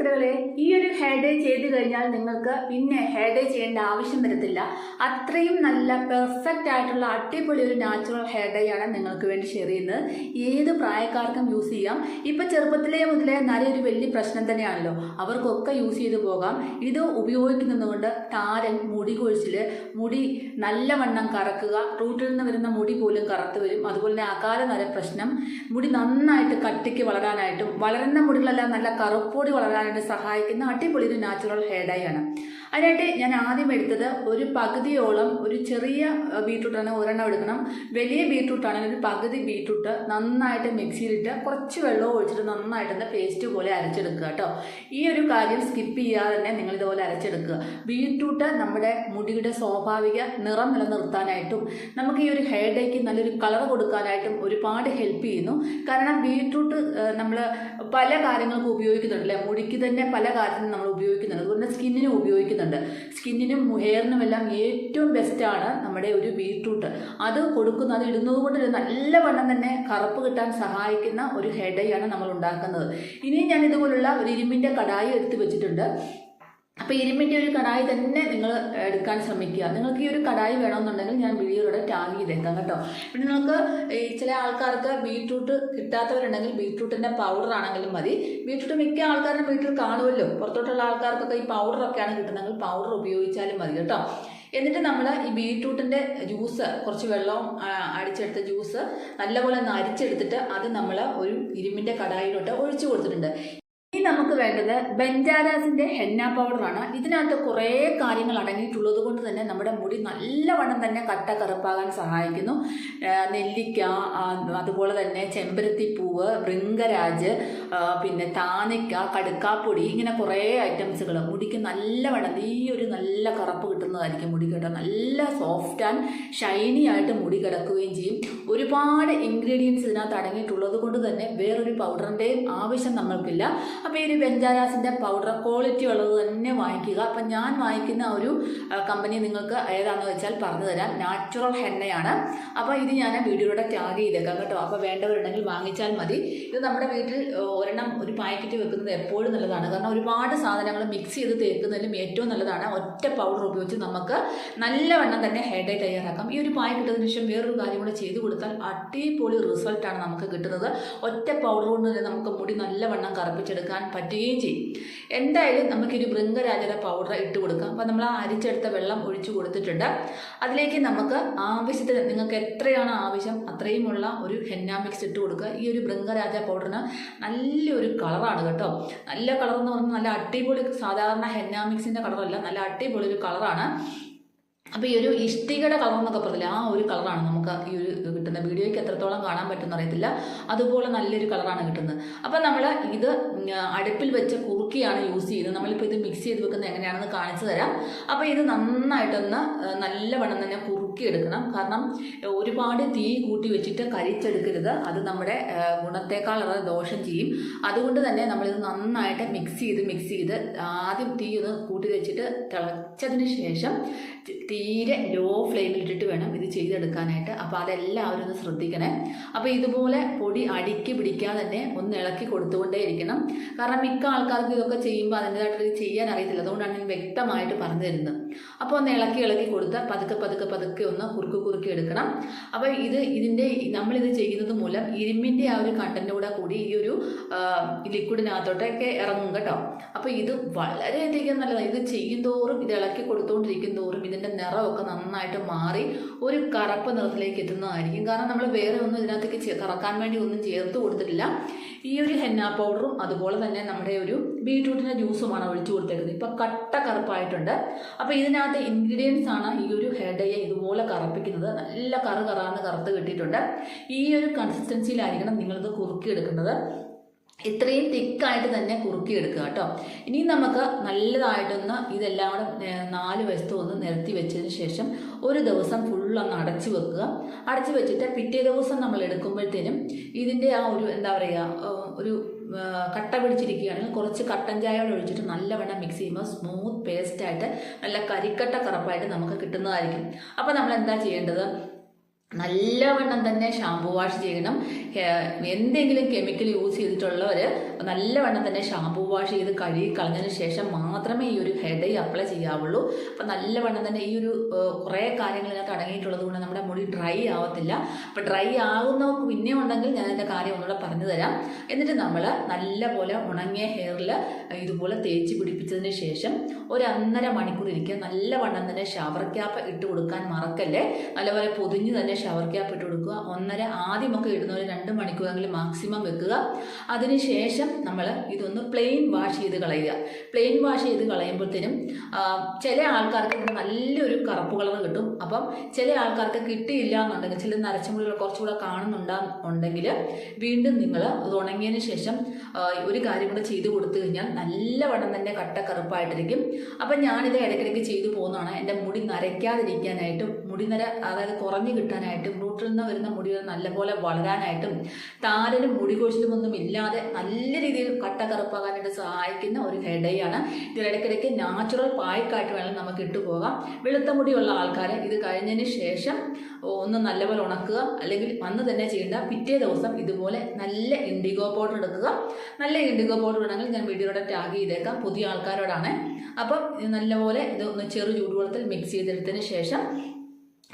സുഹൃത്തുക്കളെ ഈ ഒരു ഹെയർ ഡേ ചെയ്ത് കഴിഞ്ഞാൽ നിങ്ങൾക്ക് പിന്നെ ഹെയർ ഡേ ചെയ്യേണ്ട ആവശ്യം വരത്തില്ല. അത്രയും നല്ല പെർഫെക്റ്റ് ആയിട്ടുള്ള അടിപൊളി ഒരു നാച്ചുറൽ ഹെയർ ഡേ ആണ് നിങ്ങൾക്ക് വേണ്ടി ഷെയർ ചെയ്യുന്നത്. ഏത് പ്രായക്കാർക്കും യൂസ് ചെയ്യാം. ഇപ്പം ചെറുപ്പത്തിലേ മുതലേ നല്ലൊരു വലിയ പ്രശ്നം തന്നെയാണല്ലോ. അവർക്കൊക്കെ യൂസ് ചെയ്ത് പോകാം. ഇത് ഉപയോഗിക്കുന്നതുകൊണ്ട് താരൻ മുടി കൊഴിച്ചിൽ മുടി നല്ലവണ്ണം കറക്കുക റൂട്ടിൽ നിന്ന് വരുന്ന മുടി പോലും കറുത്ത് വരും. അതുപോലെ തന്നെ അകാല നര പ്രശ്നം മുടി നന്നായിട്ട് കട്ടിക്ക് വളരാനായിട്ടും വളരുന്ന മുടികളെല്ലാം നല്ല കറുപ്പോടി വളരാനായിട്ട് സഹായിക്കുന്ന അടിപൊളി ഒരു നാച്ചുറൽ ഹെയർ ഡൈ ആണ്. അതിനായിട്ട് ഞാൻ ആദ്യം എടുത്തത് ഒരു പകുതിയോളം ഒരു ചെറിയ ബീട്രൂട്ടാണ് ഒരെണ്ണം എടുക്കണം. വലിയ ബീട്രൂട്ടാണെങ്കിൽ ഒരു പകുതി ബീട്രൂട്ട് നന്നായിട്ട് മിക്സിയിലിട്ട് കുറച്ച് വെള്ളവും ഒഴിച്ചിട്ട് നന്നായിട്ടൊന്ന് പേസ്റ്റ് പോലെ അരച്ചെടുക്കുക കേട്ടോ. ഈ ഒരു കാര്യം സ്കിപ്പ് ചെയ്യാതെ തന്നെ നിങ്ങൾ ഇതുപോലെ അരച്ചെടുക്കുക. ബീട്രൂട്ട് നമ്മുടെ മുടിയുടെ സ്വാഭാവിക നിറം നിലനിർത്താനായിട്ടും നമുക്ക് ഈ ഒരു ഹെയർ ഡേക്ക് നല്ലൊരു കളർ കൊടുക്കാനായിട്ടും ഒരുപാട് ഹെൽപ്പ് ചെയ്യുന്നു. കാരണം ബീട്രൂട്ട് നമ്മൾ പല കാര്യങ്ങൾക്കും ഉപയോഗിക്കുന്നുണ്ട് അല്ലേ മുടിക്ക് തന്നെ പല കാര്യത്തിനും നമ്മൾ ഉപയോഗിക്കുന്നുണ്ട്. അതുപോലെ സ്കിന്നിനും ഉപയോഗിക്കുന്നുണ്ട്. സ്കിന്നിനും ഹെയറിനും എല്ലാം ഏറ്റവും ബെസ്റ്റാണ് നമ്മുടെ ഒരു ബീട്രൂട്ട്. അത് കൊടുക്കുന്ന അത് ഇടുന്നത് കൊണ്ട് നല്ല വണ്ണം തന്നെ കറുപ്പ് കിട്ടാൻ സഹായിക്കുന്ന ഒരു ഹെഡ് ഡൈ ആണ് നമ്മൾ ഉണ്ടാക്കുന്നത്. ഇനിയും ഞാൻ ഇതുപോലുള്ള ഒരു ഇരുമ്പിന്റെ കടായി എടുത്ത് വെച്ചിട്ടുണ്ട്. അപ്പോൾ ഇരുമ്പിന്റെ ഒരു കടായി തന്നെ നിങ്ങൾ എടുക്കാൻ ശ്രമിക്കുക. നിങ്ങൾക്ക് ഈ ഒരു കടായി വേണമെന്നുണ്ടെങ്കിൽ ഞാൻ വീഡിയോയുടെ ടാഗ് ചെയ്തേക്കാം കേട്ടോ. പിന്നെ നിങ്ങൾക്ക് ചില ആൾക്കാർക്ക് ബീട്രൂട്ട് കിട്ടാത്തവരുണ്ടെങ്കിൽ ബീട്രൂട്ടിന്റെ പൗഡർ ആണെങ്കിലും മതി. ബീട്രൂട്ട് മിക്ക ആൾക്കാരുടെ വീട്ടിൽ കാണുമല്ലോ. പുറത്തോട്ടുള്ള ആൾക്കാർക്കൊക്കെ ഈ പൗഡറൊക്കെയാണ് കിട്ടുന്നതെങ്കിൽ പൗഡർ ഉപയോഗിച്ചാലും മതി കേട്ടോ. എന്നിട്ട് നമ്മൾ ഈ ബീട്രൂട്ടിന്റെ ജ്യൂസ് കുറച്ച് വെള്ളം അടിച്ചെടുത്ത ജ്യൂസ് നല്ലപോലെ ഒന്ന് അരിച്ചെടുത്തിട്ട് അത് നമ്മൾ ഒരു ഇരുമ്പിന്റെ കടായിലോട്ട് ഒഴിച്ചു കൊടുത്തിട്ടുണ്ട്. ഇനി നമുക്ക് വേണ്ടത് ബെഞ്ചാരാസിന്റെ ഹെന്ന പൗഡറാണ് ഇതിനകത്ത് കുറേ കാര്യങ്ങൾ അടങ്ങിയിട്ടുള്ളത് കൊണ്ട് തന്നെ നമ്മുടെ മുടി നല്ലവണ്ണം തന്നെ കട്ട കറുപ്പാകാൻ സഹായിക്കുന്നു. നെല്ലിക്ക അതുപോലെ തന്നെ ചെമ്പരത്തിപ്പൂവ് വൃങ്കരാജ് പിന്നെ താനിക്ക കടുക്കാപ്പൊടി ഇങ്ങനെ കുറേ ഐറ്റംസുകൾ മുടിക്ക് നല്ലവണ്ണം ഈ ഒരു നല്ല കറുപ്പ് കിട്ടുന്നതായിരിക്കും മുടി കേട്ടോ. നല്ല സോഫ്റ്റ് ആൻഡ് ഷൈനി ആയിട്ട് മുടി കിടക്കുകയും ചെയ്യും. ഒരുപാട് ഇൻഗ്രീഡിയൻസ് ഇതിനകത്ത് അടങ്ങിയിട്ടുള്ളത് കൊണ്ട് തന്നെ വേറൊരു പൗഡറിന്റെയും ആവശ്യം നമ്മൾക്കില്ല. അപ്പോൾ ഈ ബെഞ്ചാരാസിന്റെ പൗഡർ ക്വാളിറ്റി ഉള്ളത് തന്നെ വാങ്ങിക്കുക. അപ്പം ഞാൻ വാങ്ങിക്കുന്ന ഒരു കമ്പനി നിങ്ങൾക്ക് ഏതാണെന്ന് വെച്ചാൽ പറഞ്ഞു തരാം. നാച്ചുറൽ ഹെണ്ണയാണ് അപ്പോൾ ഇത് ഞാൻ വീഡിയോയുടെ ടാഗ് ചെയ്തേക്കാം കേട്ടോ. അപ്പോൾ വേണ്ടവരുണ്ടെങ്കിൽ വാങ്ങിച്ചാൽ മതി. ഇത് നമ്മുടെ വീട്ടിൽ ഒരെണ്ണം ഒരു പാക്കറ്റ് വെക്കുന്നത് എപ്പോഴും നല്ലതാണ്. കാരണം ഒരുപാട് സാധനങ്ങൾ മിക്സ് ചെയ്ത് തേക്കുന്നതിലും ഏറ്റവും നല്ലതാണ്. ഒറ്റ പൗഡർ ഉപയോഗിച്ച് നമുക്ക് നല്ലവണ്ണം തന്നെ ഹെയർ തയ്യാറാക്കാം. ഈ ഒരു പായ കിട്ടതിന് ശേഷം വേറൊരു കാര്യം കൂടെ ചെയ്ത് കൊടുത്താൽ അടിപൊളി റിസൾട്ടാണ് നമുക്ക് കിട്ടുന്നത്. ഒറ്റ പൗഡർ കൊണ്ട് തന്നെ നമുക്ക് മുടി നല്ലവണ്ണം കറുപ്പിച്ചെടുക്കാൻ പറ്റുകയും ചെയ്യും. എന്തായാലും നമുക്കൊരു ബൃംഗരാജര പൗഡർ ഇട്ട് കൊടുക്കാം. അപ്പോൾ നമ്മൾ ആ അരിച്ചെടുത്ത വെള്ളം ഒഴിച്ചു കൊടുത്തിട്ടുണ്ട്. അതിലേക്ക് നമുക്ക് ആവശ്യത്തിന് നിങ്ങൾക്ക് എത്രയാണ് ആവശ്യം അത്രയുമുള്ള ഒരു ഹെന്ന മിക്സ് ഇട്ട് കൊടുക്കുക. ഈ ഒരു ബൃംഗരാജ പൗഡറിന് നല്ലൊരു കളറാണ് കേട്ടോ. നല്ല കളർ എന്ന് പറഞ്ഞാൽ നല്ല അടിപൊളി സാധാരണ ഹെന്ന മിക്സിന്റെ കളറല്ല നല്ല അടിപൊളി ഒരു കളറാണ് അപ്പോൾ ഈ ഒരു ഇഷ്ടികയുടെ കളർ എന്നൊക്കെ പറഞ്ഞില്ല ആ ഒരു കളറാണ് നമുക്ക് ഈ ഒരു കിട്ടുന്ന വീഡിയോയ്ക്ക് എത്രത്തോളം കാണാൻ പറ്റുമെന്ന് അറിയത്തില്ല. അതുപോലെ നല്ലൊരു കളറാണ് കിട്ടുന്നത്. അപ്പോൾ നമ്മൾ ഇത് അടുപ്പിൽ വെച്ച് കുറുക്കിയാണ് യൂസ് ചെയ്യുന്നത്. നമ്മളിപ്പോൾ ഇത് മിക്സ് ചെയ്ത് വെക്കുന്നത് എങ്ങനെയാണെന്ന് കാണിച്ചു തരാം. അപ്പോൾ ഇത് നന്നായിട്ടൊന്ന് നല്ല നല്ലവണ്ണം തന്നെ കുറുക്കി എടുക്കണം കാരണം ഒരുപാട് തീ കൂട്ടി വെച്ചിട്ട് കരിച്ചെടുക്കരുത്. അത് നമ്മുടെ ഗുണത്തേക്കാളേറെ ദോഷം ചെയ്യും. അതുകൊണ്ട് തന്നെ നമ്മളിത് നന്നായിട്ട് മിക്സ് ചെയ്ത് മിക്സ് ചെയ്ത് ആദ്യം തീ ഒന്ന് കൂട്ടി വെച്ചിട്ട് തിളച്ചതിന് ശേഷം തീരെ ലോ ഫ്ലെയിമിലിട്ടിട്ട് വേണം ഇത് ചെയ്തെടുക്കാനായിട്ട്. അപ്പോൾ അതെല്ലാവരും ഒന്ന് ശ്രദ്ധിക്കണേ. അപ്പോൾ ഇതുപോലെ പൊടി അടുക്കി പിടിക്കാതെ തന്നെ ഒന്ന് ഇളക്കി കൊടുത്തുകൊണ്ടേ ഇരിക്കണം. കാരണം മിക്ക ആൾക്കാർക്ക് ഇതൊക്കെ ചെയ്യുമ്പോൾ അതിന്റെതായിട്ട് ചെയ്യാൻ അറിയത്തില്ല. അതുകൊണ്ടാണ് ഞാൻ വ്യക്തമായിട്ട് പറഞ്ഞു തരുന്നത്. അപ്പോൾ ഒന്ന് ഇളക്കി ഇളക്കി കൊടുത്ത് പതുക്കെ പതുക്കെ പതുക്കെ ഒന്ന് കുറുക്ക് കുറുക്കി എടുക്കണം. അപ്പോൾ ഇത് ഇതിന്റെ നമ്മളിത് ചെയ്യുന്നത് മൂലം ഇരുമ്പിന്റെ ആ ഒരു കണ്ടന്റോടെ കൂടി ഈ ഒരു ലിക്വിഡിനകത്തോട്ടൊക്കെ ഇറങ്ങും കേട്ടോ. അപ്പോൾ ഇത് വളരെയധികം നല്ലതാണ് ഇത് ചെയ്യും തോറും ഇത് ഇളക്കി കൊടുത്തുകൊണ്ടിരിക്കും തോറും ഇതിന്റെ നിറമൊക്കെ നന്നായിട്ട് മാറി ഒരു കറുപ്പ് നിറത്തിലേക്ക് എത്തുന്നതായിരിക്കും. കാരണം നമ്മൾ വേറെ ഒന്നും ഇതിനകത്തേക്ക് കറക്കാൻ വേണ്ടി ഒന്നും ചേർത്ത് കൊടുത്തിട്ടില്ല. ഈ ഒരു ഹെന്ന പൗഡറും അതുപോലെ തന്നെ നമ്മുടെ ഒരു ബീട്രൂട്ടിന്റെ ജ്യൂസുമാണ് ഒഴിച്ചു കൊടുത്തേക്കുന്നത് ഇപ്പോൾ കട്ട കറുപ്പായിട്ടുണ്ട്. അപ്പോൾ ഇതിനകത്ത് ഇൻഗ്രീഡിയൻസ് ആണ് ഈ ഒരു ഹെയർ ഡൈയെ ഇതുപോലെ കറുപ്പിക്കുന്നത്. നല്ല കറു കറാന്ന് കറുത്ത് കിട്ടിയിട്ടുണ്ട്. ഈ ഒരു കൺസിസ്റ്റൻസിയിലായിരിക്കണം നിങ്ങളിത് കുറുക്കിയെടുക്കേണ്ടത് ഇത്രയും തിക്കായിട്ട് തന്നെ കുറുക്കിയെടുക്കുക കേട്ടോ. ഇനി നമുക്ക് നല്ലതായിട്ടൊന്ന് ഇതെല്ലാം കൂടെ നാല് വശത്തും ഒന്ന് നിരത്തി വെച്ചതിന് ശേഷം ഒരു ദിവസം ഫുള്ളൊന്ന് അടച്ചു വെക്കുക. അടച്ചു വെച്ചിട്ട് പിറ്റേ ദിവസം നമ്മൾ എടുക്കുമ്പോഴത്തേനും ഇതിന്റെ ആ ഒരു എന്താ പറയുക ഒരു കട്ട പിടിച്ചിരിക്കുകയാണെങ്കിൽ കുറച്ച് കട്ടൻ ചായ കൂടെ ഒഴിച്ചിട്ട് നല്ലവണ്ണം മിക്സ് ചെയ്യുമ്പോൾ സ്മൂത്ത് പേസ്റ്റായിട്ട് നല്ല കരിക്കട്ട കറപ്പായിട്ട് നമുക്ക് കിട്ടുന്നതായിരിക്കും. അപ്പോൾ നമ്മൾ എന്താ ചെയ്യേണ്ടത്? നല്ലവണ്ണം തന്നെ ഷാമ്പു വാഷ് ചെയ്യണം. എന്തെങ്കിലും കെമിക്കൽ യൂസ് ചെയ്തിട്ടുള്ളവർ നല്ലവണ്ണം തന്നെ ഷാമ്പു വാഷ് ചെയ്ത് കഴുകി കളഞ്ഞതിന് ശേഷം മാത്രമേ ഈ ഒരു ഹെഡ് അപ്ലൈ ചെയ്യാവുള്ളൂ. അപ്പം നല്ലവണ്ണം തന്നെ ഈ ഒരു കുറേ കാര്യങ്ങൾ ഇതിനകത്ത് അടങ്ങിയിട്ടുള്ളത് കൊണ്ട് നമ്മുടെ മുടി ഡ്രൈ ആവത്തില്ല. അപ്പം ഡ്രൈ ആകുന്നവർക്ക് പിന്നെ ഉണ്ടെങ്കിൽ ഞാൻ അതിന്റെ കാര്യം ഒന്നുകൂടെ പറഞ്ഞു തരാം. എന്നിട്ട് നമ്മൾ നല്ലപോലെ ഉണങ്ങിയ ഹെയറിൽ ഇതുപോലെ തേച്ച് പിടിപ്പിച്ചതിന് ശേഷം ഒരു ഒന്നര മണിക്കൂർ ഇരിക്കുക. നല്ലവണ്ണം തന്നെ ഷവർ ക്യാപ്പ് ഇട്ട് കൊടുക്കാൻ മറക്കല്ലേ? നല്ലപോലെ പൊതിഞ്ഞ് തന്നെ ഷവർ ക്യാപ്പ് ഇട്ട് കൊടുക്കുക. ഒന്നര ആദ്യമൊക്കെ ഇടുന്ന ഒരു രണ്ട് മണിക്കൂറെങ്കിലും മാക്സിമം വെക്കുക. അതിനുശേഷം നമ്മൾ ഇതൊന്ന് പ്ലെയിൻ വാഷ് ചെയ്ത് കളയുക. പ്ലെയിൻ വാഷ് ചെയ്ത് കളയുമ്പോഴത്തേനും ചില ആൾക്കാർക്ക് നല്ലൊരു കറുപ്പ് കളർ കിട്ടും. അപ്പം ചില ആൾക്കാർക്ക് കിട്ടിയില്ല എന്നുണ്ടെങ്കിൽ ചില നരച്ചുമുള്ള കുറച്ചുകൂടെ കാണുന്നുണ്ടാ ഉണ്ടെങ്കിൽ വീണ്ടും നിങ്ങൾ ഇത് ഉണങ്ങിയതിന് ശേഷം ഒരു കാര്യം കൂടെ ചെയ്ത് കൊടുത്തു കഴിഞ്ഞാൽ നല്ലവണ്ണം തന്നെ കട്ട കറുപ്പായിട്ടിരിക്കും. അപ്പം ഞാനിത് ഇടയ്ക്കിടയ്ക്ക് ചെയ്തു പോകുന്നതാണ്. എന്റെ മുടി നരയ്ക്കാതിരിക്കാനായിട്ടും മുടി നര അതായത് കുറഞ്ഞു കിട്ടാനായിട്ടും റൂട്ടിൽ നിന്ന് വരുന്ന മുടി നല്ലപോലെ വളരാനായിട്ടും താരനും മുടി കൊഴിച്ചിലും ഒന്നും ഇല്ലാതെ നല്ല രീതിയിൽ കട്ട കറുപ്പാകാനായിട്ട് സഹായിക്കുന്ന ഒരു ഹെഡയാണ്. ഇത് ഇടയ്ക്കിടയ്ക്ക് നാച്ചുറൽ പായ്ക്കായിട്ട് വേണം നമുക്ക് ഇട്ടു പോകാം. വെളുത്ത മുടിയുള്ള ആൾക്കാർ ഇത് കഴിഞ്ഞതിന് ശേഷം ഒന്ന് നല്ലപോലെ ഉണക്കുക. അല്ലെങ്കിൽ അന്ന് തന്നെ ചെയ്യേണ്ട പിറ്റേ ദിവസം ഇതുപോലെ നല്ല ഇൻഡിഗോ പൗഡർ എടുക്കുക. നല്ല ഇൻഡിഗോ പൗഡർ വേണമെങ്കിൽ ഞാൻ വീഡിയോയുടെ ടാഗ് ചെയ്തേക്കാം. പുതിയ ആൾക്കാരോടാണ്. അപ്പം നല്ലപോലെ ഇത് ഒന്ന് ചെറു ചൂടുവെള്ളത്തിൽ മിക്സ് ചെയ്തെടുത്തതിന് ശേഷം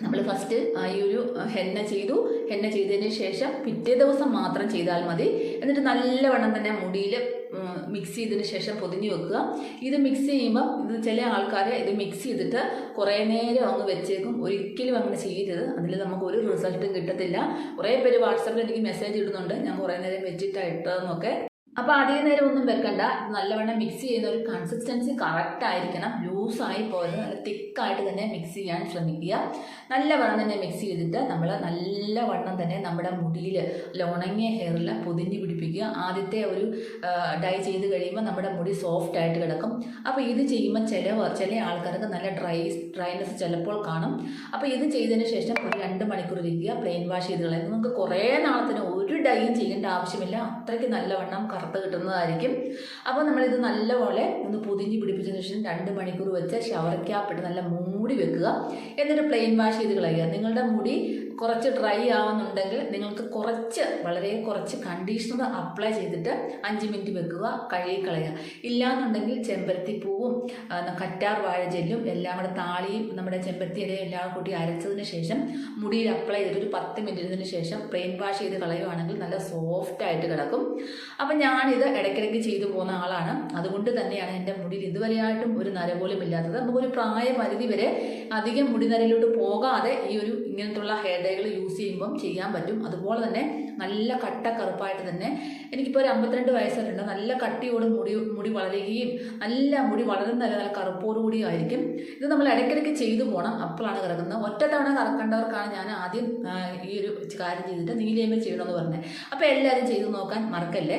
നമ്മൾ ഫസ്റ്റ് ഈ ഒരു ഹെന്ന ചെയ്തു. ഹെന്ന ചെയ്തതിന് ശേഷം പിറ്റേ ദിവസം മാത്രം ചെയ്താൽ മതി. എന്നിട്ട് നല്ലവണ്ണം തന്നെ മുടിയിൽ മിക്സ് ചെയ്തതിന് ശേഷം പൊതിഞ്ഞു വെക്കുക. ഇത് മിക്സ് ചെയ്യുമ്പോൾ ഇത് ചില ആൾക്കാർ ഇത് മിക്സ് ചെയ്തിട്ട് കുറേ നേരം അങ്ങ് വെച്ചേക്കും. ഒരിക്കലും അങ്ങനെ ചെയ്യരുത്. അതിൽ നമുക്ക് ഒരു റിസൾട്ടും കിട്ടത്തില്ല. കുറേ പേര് വാട്സാപ്പിൽ എനിക്ക് മെസ്സേജ് ഇടുന്നുണ്ട്. ഞാൻ കുറേ നേരം വെച്ചിട്ടാണ് ഇട്ടതെന്നൊക്കെ. അപ്പോൾ അധിക നേരം ഒന്നും വെക്കണ്ട. നല്ലവണ്ണം മിക്സ് ചെയ്യുന്ന ഒരു കൺസിസ്റ്റൻസി കറക്റ്റ് ആയിരിക്കണം. ലൂസായി പോയത് നല്ല തിക്കായിട്ട് തന്നെ മിക്സ് ചെയ്യാൻ ശ്രമിക്കുക. നല്ലവണ്ണം തന്നെ മിക്സ് ചെയ്തിട്ട് നമ്മൾ നല്ലവണ്ണം തന്നെ നമ്മുടെ മുടിയിൽ ഉണങ്ങിയ ഹെയറിൽ പൊതിഞ്ഞ് പിടിപ്പിക്കുക. ആദ്യത്തെ ഒരു ഡൈ ചെയ്ത് കഴിയുമ്പോൾ നമ്മുടെ മുടി സോഫ്റ്റ് ആയിട്ട് കിടക്കും. അപ്പോൾ ഇത് ചെയ്യുമ്പോൾ ചില ചില ആൾക്കാർക്ക് നല്ല ഡ്രൈ ഡ്രൈനെസ് ചിലപ്പോൾ കാണും. അപ്പോൾ ഇത് ചെയ്തതിന് ശേഷം ഒരു രണ്ട് മണിക്കൂർ ഇരിക്കുക. പ്ലെയിൻ വാഷ് ചെയ്ത് കളയുന്നത് നമുക്ക് കുറേ നാളത്തിന് ഒരു ഡൈയും ചെയ്യേണ്ട ആവശ്യമില്ല. അത്രയ്ക്ക് നല്ലവണ്ണം കറുത്ത് കിട്ടുന്നതായിരിക്കും. അപ്പോൾ നമ്മളിത് നല്ലപോലെ ഒന്ന് പൊതിഞ്ഞ് പിടിപ്പിച്ചതിന് ശേഷം രണ്ട് മണിക്കൂർ വെച്ച് ഷവർ ക്യാപ്പ് ഇട്ട് നല്ല മൂടി വെക്കുക. എന്നിട്ട് പ്ലെയിൻ വാഷ് ചെയ്ത് കളയുക. നിങ്ങളുടെ മുടി കുറച്ച് ഡ്രൈ ആവുന്നുണ്ടെങ്കിൽ നിങ്ങൾക്ക് കുറച്ച് വളരെ കുറച്ച് കണ്ടീഷണർ അപ്ലൈ ചെയ്തിട്ട് അഞ്ച് മിനിറ്റ് വെക്കുക കഴുകി കളയുക. ഇല്ലാന്നുണ്ടെങ്കിൽ ചെമ്പരത്തി പൂവും കറ്റാർ വാഴ ജെല്ലും എല്ലാം കൂടെ താളിയും നമ്മുടെ ചെമ്പരത്തി ഇലയും എല്ലാം കൂട്ടി അരച്ചതിന് ശേഷം മുടിയിൽ അപ്ലൈ ചെയ്തിട്ട് ഒരു പത്ത് മിനിറ്റിന് ശേഷം പ്ലെയിൻ വാഷ് ചെയ്ത് കളയുവാണെങ്കിൽ നല്ല സോഫ്റ്റ് ആയിട്ട് കിടക്കും. അപ്പം ഞാനിത് ഇടയ്ക്കിടയ്ക്ക് ചെയ്തു പോകുന്ന ആളാണ്. അതുകൊണ്ട് തന്നെയാണ് എന്റെ മുടിയിൽ ഇതുവരെയായിട്ടും ഒരു നര പോലും ഇല്ലാത്തത്. നമുക്കൊരു പ്രായപരിധി വരെ അധികം മുടി നരയിലോട്ട് പോകാതെ ഈ ഒരു ഇങ്ങനത്തുള്ള ഹെയർ ഡൈകൾ യൂസ് ചെയ്യുമ്പം ചെയ്യാൻ പറ്റും. അതുപോലെ തന്നെ നല്ല കട്ട കറുപ്പായിട്ട് തന്നെ എനിക്കിപ്പോൾ ഒരു അമ്പത്തിരണ്ട് വയസ്സായിട്ടുണ്ട് നല്ല കട്ടിയോട് മുടി മുടി വളരുകയും നല്ല മുടി വളരുന്ന നല്ല നല്ല കറുപ്പോട് കൂടി ആയിരിക്കും. ഇത് നമ്മൾ ഇടയ്ക്കിടയ്ക്ക് ചെയ്തു പോകണം അപ്പോഴാണ് കിടക്കുന്നത്. ഒറ്റ തവണ കറക്കേണ്ടവർക്കാണ് ഞാൻ ആദ്യം ഈ ഒരു കാര്യം ചെയ്തിട്ട് നീലേമൽ ചെയ്യണമെന്ന് പറഞ്ഞത്. അപ്പോൾ എല്ലാവരും ചെയ്തു നോക്കാൻ മറക്കല്ലേ?